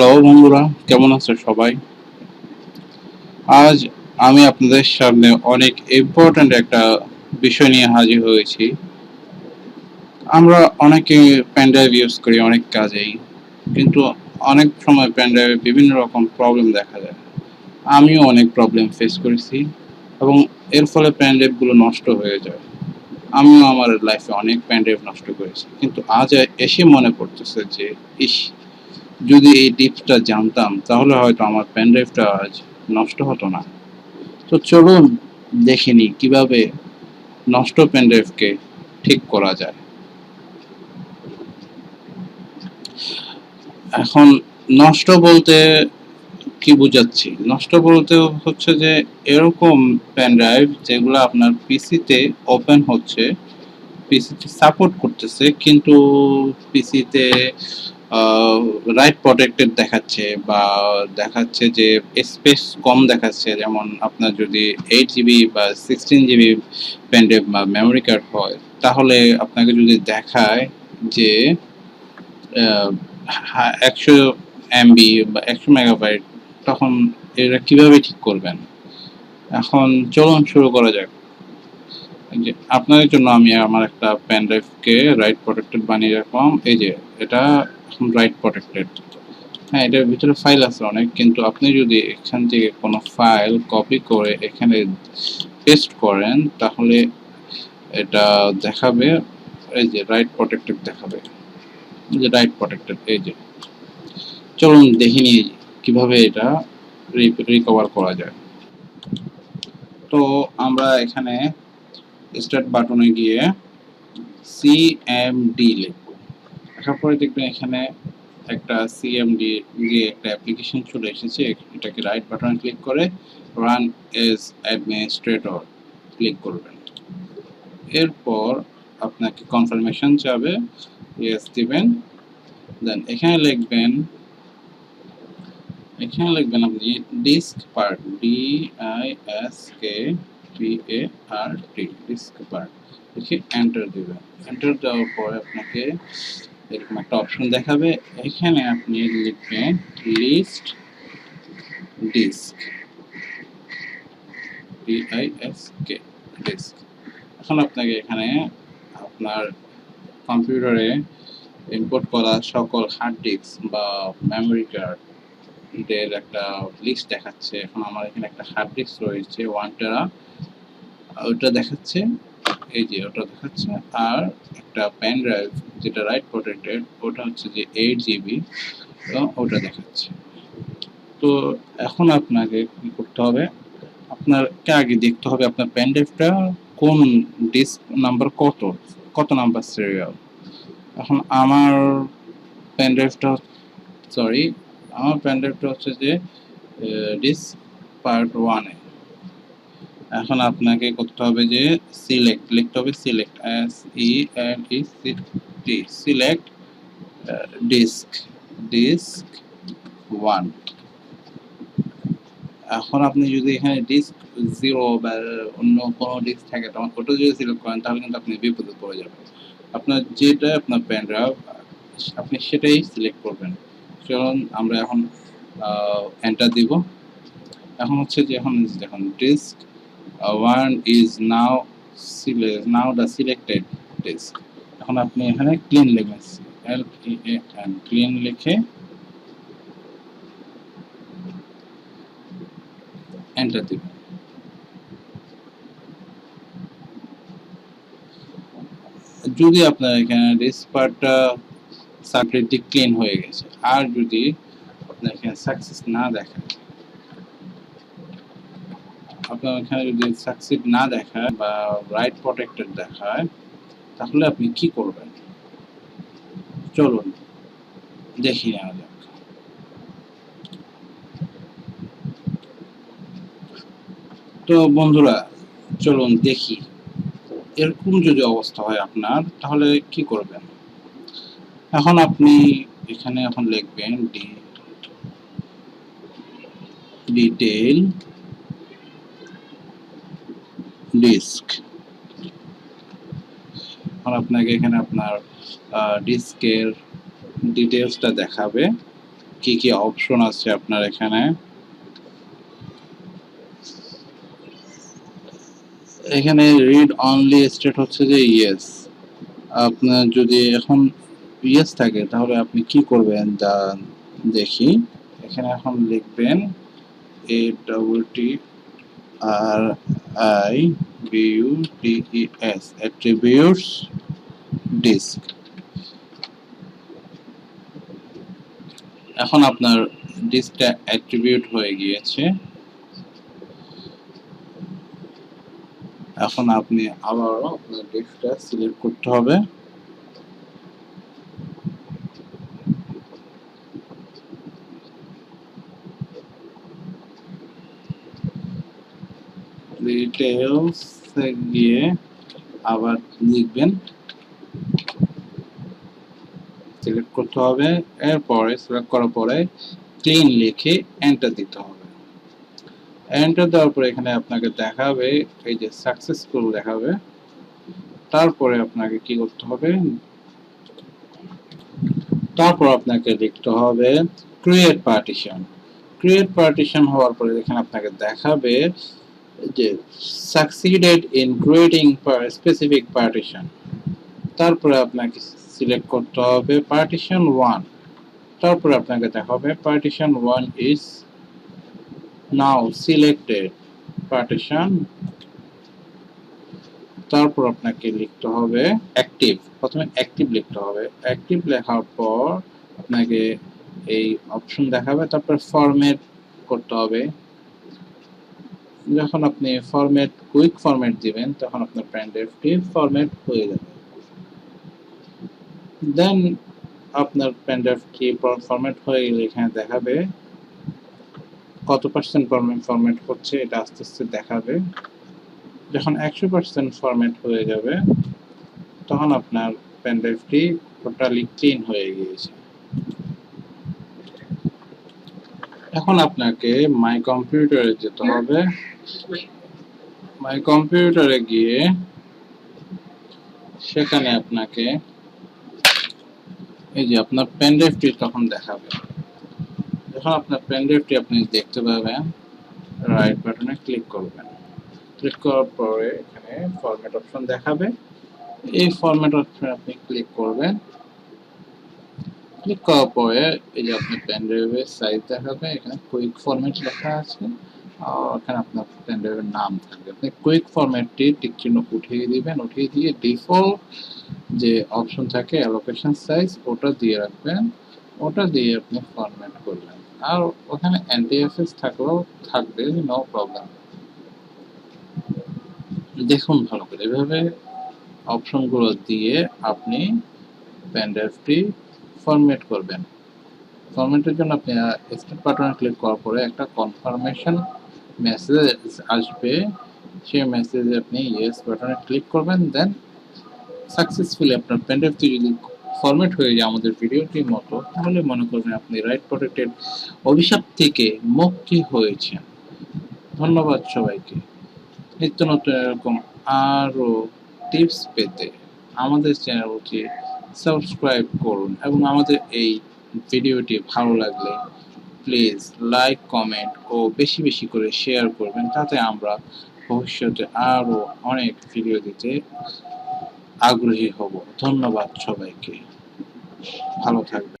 Hello বন্ধুরা, কেমন আছে সবাই? আজ আমি আপনাদের সামনে অনেক ইম্পর্ট্যান্ট একটা বিষয় নিয়ে হাজির হয়েছি। আমরা অনেকে পেন ড্রাইভ ইউজ করি অনেক কাজেই, কিন্তু অনেক সময় পেন ড্রাইভে বিভিন্ন রকম প্রবলেম দেখা যায়। আমিও অনেক প্রবলেম ফেস করেছি এবং এর ফলে পেন ড্রাইভগুলো নষ্ট হয়ে যায়। আমিও আমার লাইফে অনেক পেন ড্রাইভ নষ্ট করেছি, কিন্তু আজ এসে মনে পড়তেছে যে, ইস যদি এই টিপসটা জানতাম, তাহলে হয়তো আমার পেন ড্রাইভটা আজ নষ্ট হতো না। তো চলুন দেখে নিই কীভাবে নষ্ট পেন ড্রাইভকে ঠিক করা যায়। এখন নষ্ট বলতে কি বুঝাচ্ছি? নষ্ট বলতে হচ্ছে যে, এরকম পেন ড্রাইভ যেগুলো আপনার পিসিতে ওপেন হচ্ছে, পিসিতে সাপোর্ট করতেছে, কিন্তু পিসিতে রাইট প্রোটেক্টেড দেখাচ্ছে বা দেখাচ্ছে যে স্পেস কম দেখাচ্ছে। যেমন আপনার যদি এইট জিবি বা সিক্সটিন জিবি পেনড্রাইভ বা মেমোরি কার্ড হয়, তাহলে আপনাকে যদি দেখায় যে একশো এমবি বা একশো মেগাবাইট তখন এটা কীভাবে ঠিক করবেন? এখন চলুন শুরু করা যাক। যে আপনাদের জন্য আমি আমার একটা পেন ড্রাইভকে রাইট প্রোটেক্টেড বানিয়ে রাখলাম। এই যে এটা রাইট প্রোটেক্টেড হ্যাঁ এটার ভিতরে ফাইল আছে অনেক, কিন্তু আপনি যদি এখান থেকে কোনো ফাইল কপি করে এখানে পেস্ট করেন, তাহলে এটা দেখাবে, এই যে রাইট প্রোটেক্টেড দেখাবে। যে রাইট প্রোটেক্টেড এই যে। চলুন দেখে নিই কীভাবে এটা রিকভার করা যায়। তো আমরা এখানে স্টার্ট বাটনে গিয়ে সিএমডি লিখব। লেখার পরে দেখবেন এখানে একটা সিএমডি দিয়ে একটা অ্যাপ্লিকেশন চলে এসেছে। এটাকে রাইট বাটনে ক্লিক করে রান এজ অ্যাডমিনিস্ট্রেটর ক্লিক করবেন। এরপর আপনাকে কনফার্মেশন চাবে ইয়েস দিবেন। দেন এখানে লিখবেন এখানে লিখবেন আপনি disk part D I S K P A R T disk part লিখে এন্টার দিবেন। এন্টার দেওয়ার পরে আপনাকে এরকম একটা অপশন দেখাবে। এখানে আপনি লিখবেন list disk D I S K disk এখন আপনাকে এখানে আপনার কম্পিউটারে ইম্পোর্ট করা সকল হার্ড ডিস্ক বা মেমোরি কার্ড একটা লিস্ট দেখাচ্ছে। এখন আমার এখানে একটা হার্ড ডিস্ক রয়েছে ওয়ান টেরা ওটা দেখাচ্ছে। এই যে ওটা দেখাচ্ছে, আর একটা পেন ড্রাইভ যেটা রাইট প্রোটেক্টেড ওটা হচ্ছে যে এইট জিবি এবং ওটা দেখাচ্ছে। তো এখন আপনাকে কী করতে হবে আপনাকে আগে দেখতে হবে আপনার পেন ড্রাইভটা কোন ডিস্ক নাম্বার কত কত নাম্বার সিরিয়াল এখন আমার পেন ড্রাইভটা সরি আমার পেন ড্রাইভটা হচ্ছে যে ডিস্ক পার্ট ওয়ানে এখন আপনাকে করতে হবে যে সিলেক্ট লিখতে হবে select S E L E C T select disk disk one এখন আপনি যদি এখানে ডিস্ক জিরো বা অন্য কোনো ডিস্ক থাকে, তখন ওটা যদি সিলেক্ট করেন, তাহলে কিন্তু আপনি বিপদে পড়ে যাবেন। আপনার যেটা, আপনার পেন ড্রাইভ আপনি সেটাই সিলেক্ট করবেন। চলুন, আমরা এখন এন্টার দিব। এখন হচ্ছে যে, এখন দেখুন disk one is now now the selected disk এখন আপনি এখানে ক্লিন লিখবেন L E A N clean লিখে এন্টার দিবেন। যদি আপনার এখানে ডিস্ক পার্টটা সার্কিটটি ক্লিন হয়ে গেছে, আর যদি আপনার এখানে সাকসেস না দেখায় আপনার এখানে যদি সাকসিড না দেখায় বা রাইট প্রোটেক্টেড দেখায়, তাহলে আপনি কি করবেন? চলুন, দেখি নেওয়া যাক। তো বন্ধুরা, চলুন দেখি। এরকম যদি অবস্থা হয় আপনার, তাহলে কি করবেন? এখন আপনি এখানে এখন লিখবেন ডি ডিটেইল ডিস্ক। এখন আপনাকে এখানে আপনার ডিস্কের ডিটেলসটা দেখাবে। কি কি অপশন আছে আপনার এখানে? এখানে রিড অনলি স্টেট হচ্ছে যে ইয়েস আপনার যদি এখন ইয়েস থাকে, তাহলে আপনি কি করবেন যা দেখি। এখানে এখন লিখবেন A double T R I B U T E S, attributes, disk. এখন আপনার ডিস্কটা অ্যাট্রিবিউট হয়ে গিয়েছে। এখন আপনি আবারও আপনার ডিস্কটা সিলেক্ট করতে হবে। ডিটেলস গিয়ে আবার লিখবেন। সিলেক্ট করতে হবে, এরপরে সিলেক্ট করার পরে ক্লিন লিখে এন্টার দিতে হবে। এন্টার দেওয়ার পরে এখানে আপনাকে দেখাবে, এই যে সাকসেসফুল দেখাবে। তারপরে আপনাকে কি করতে হবে? তারপর আপনাকে লিখতে হবে ক্রিয়েট পার্টিশন ক্রিয়েট পার্টিশন হওয়ার পরে এখানে আপনাকে দেখাবে যে succeeded in creating specific partition তারপরে আপনাকে সিলেক্ট করতে হবে পার্টিশন ওয়ান তারপরে আপনাকে দেখাবে partition one is now selected partition তারপর আপনাকে লিখতে হবে অ্যাক্টিভ প্রথমে অ্যাক্টিভ লিখতে হবে। অ্যাক্টিভ লেখার পর আপনাকে এই অপশন দেখাবে। তারপর ফরম্যাট করতে হবে। যখন আপনি ফরম্যাট কুইক ফরম্যাট দিবেন, তখন আপনার পেন ড্রাইভটি ফরম্যাট হয়ে যাবে। দেন আপনার পেন ড্রাইভটি ফরম্যাট হয়ে গেলে এখানে দেখাবে কত পার্সেন্ট ফরম্যাট ফরম্যাট হচ্ছে, এটা আস্তে আস্তে দেখাবে। যখন একশো পার্সেন্ট ফরম্যাট হয়ে যাবে, তখন আপনার পেন ড্রাইভটি টোটালি ক্লিন হয়ে গিয়েছে। এখন আপনাকে মাই কম্পিউটারে যেতে হবে। মাই কম্পিউটারে গিয়ে সেখানে আপনাকে এই যে আপনার পেন ড্রাইভটি তখন দেখাবে। যখন আপনার পেন ড্রাইভটি আপনি দেখতে পাবেন রাইট বাটনে ক্লিক করবেন। ক্লিক করার পরে এখানে ফরম্যাট অপশন দেখাবে। এই ফরম্যাট অপশনে আপনি ক্লিক করবেন। ক্লিক করার পরে এই যে আপনার পেন ড্রাইভের সাইজ দেখাবে, এখানে কুইক ফরম্যাট লেখা আছে। আর এখানে আপনার পেন ড্রাইভের নাম থাকবে। আপনি কুইক ফরম্যাটটি টিক চিহ্ন উঠিয়ে দিবেন, উঠিয়ে দিয়ে ডিফল্ট যে অপশন থাকে অ্যালোকেশন সাইজ ওটা দিয়ে রাখবেন। ওটা দিয়ে আপনি ফরম্যাট করবেন আর ওখানে অ্যান্টিএফএস থাকলেও থাকবে নো প্রবলেম দেখুন ভালো করে, এভাবে অপশনগুলো দিয়ে আপনি পেন ড্রাইভটি ফরম্যাট করবেন। ফরম্যাটের জন্য আপনি স্টার্ট বাটনে ক্লিক করার পরে একটা কনফার্মেশন মেসেজ আসবে। সেই মেসেজে আপনি ইয়েস বাটনে ক্লিক করবেন দেন সাকসেসফুলি আপনার পেন ড্রাইভটি যদি ফরম্যাট হয়ে যায় আমাদের ভিডিওটির মতো, তাহলে মনে করবেন আপনি রাইট প্রোটেক্টেড অভিশাপ থেকে মুক্তি হয়েছেন ধন্যবাদ সবাইকে। নিত্য নতুন এরকম আরও টিপস পেতে আমাদের চ্যানেলটি সাবস্ক্রাইব করুন এবং আমাদের এই ভিডিওটি ভালো লাগলে প্লিজ লাইক, কমেন্ট ও বেশি বেশি করে শেয়ার করবেন তাতে আমরা ভবিষ্যতে আরও অনেক ভিডিও দিতে আগ্রহী হব। ধন্যবাদ সবাইকে। ভালো থাকবেন।